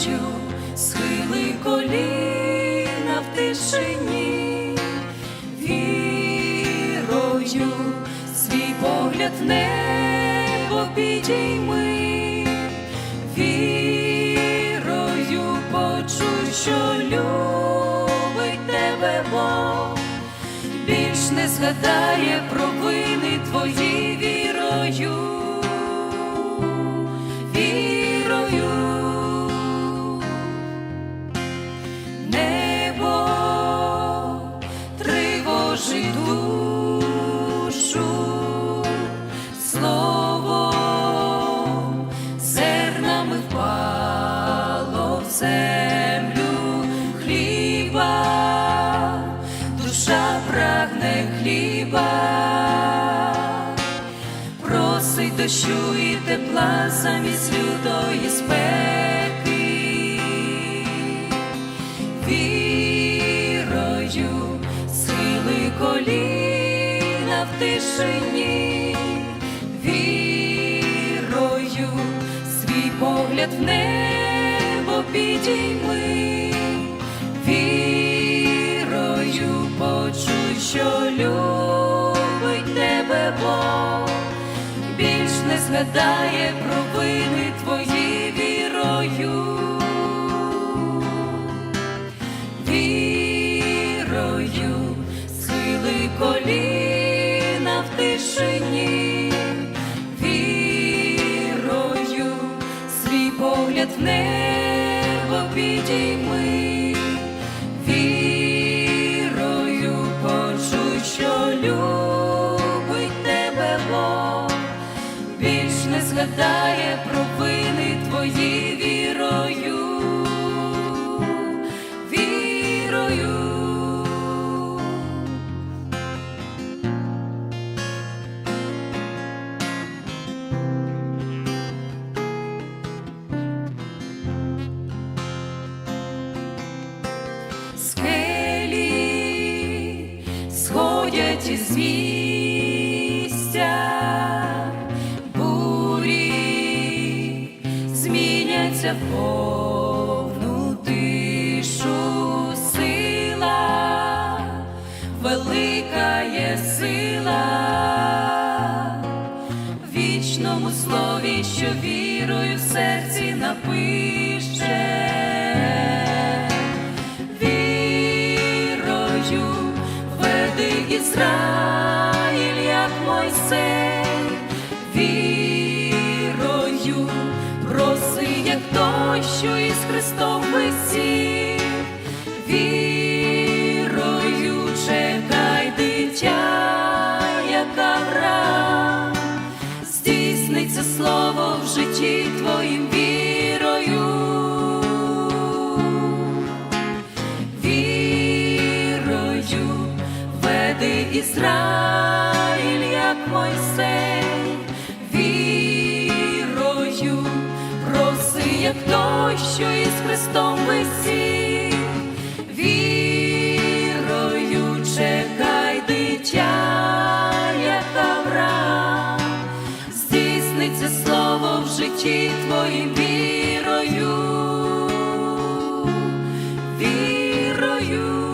Вірою, схили коліна в тишині, вірою, свій погляд в небо підійми, вірою почуй, що любить тебе Бог. Більш не згадає провини твої вірою, вірою, землю хліба. Душа прагне хліба, просить дощу і тепла замість лютої спеки, вірою, сили коліна в тишині, вірою, свій погляд в небо підійми. Вірою почуй, що любить тебе Бог, більш не згадає провини твої вірою. Вірою, схили коліна в тишині, вірою, свій погляд в небо підійми, вірою почуй, що любить тебе Бог, не згадає провини твої вірою. Вірою. Сходять із місця, бурі зміняться в повну тишу. Сила, велика є сила. Вічному слові, що вірою в серці напише. Вірою проси, як той, що із Христом висів, вірою чекай дитя, як Авраам, здійсниться слово в житті твоїм вірою. вірою, проси, як той, що із Христом висів, вірою, чекай дитя, яка вра, здійсниться слово в житті твоїм вірою, вірою.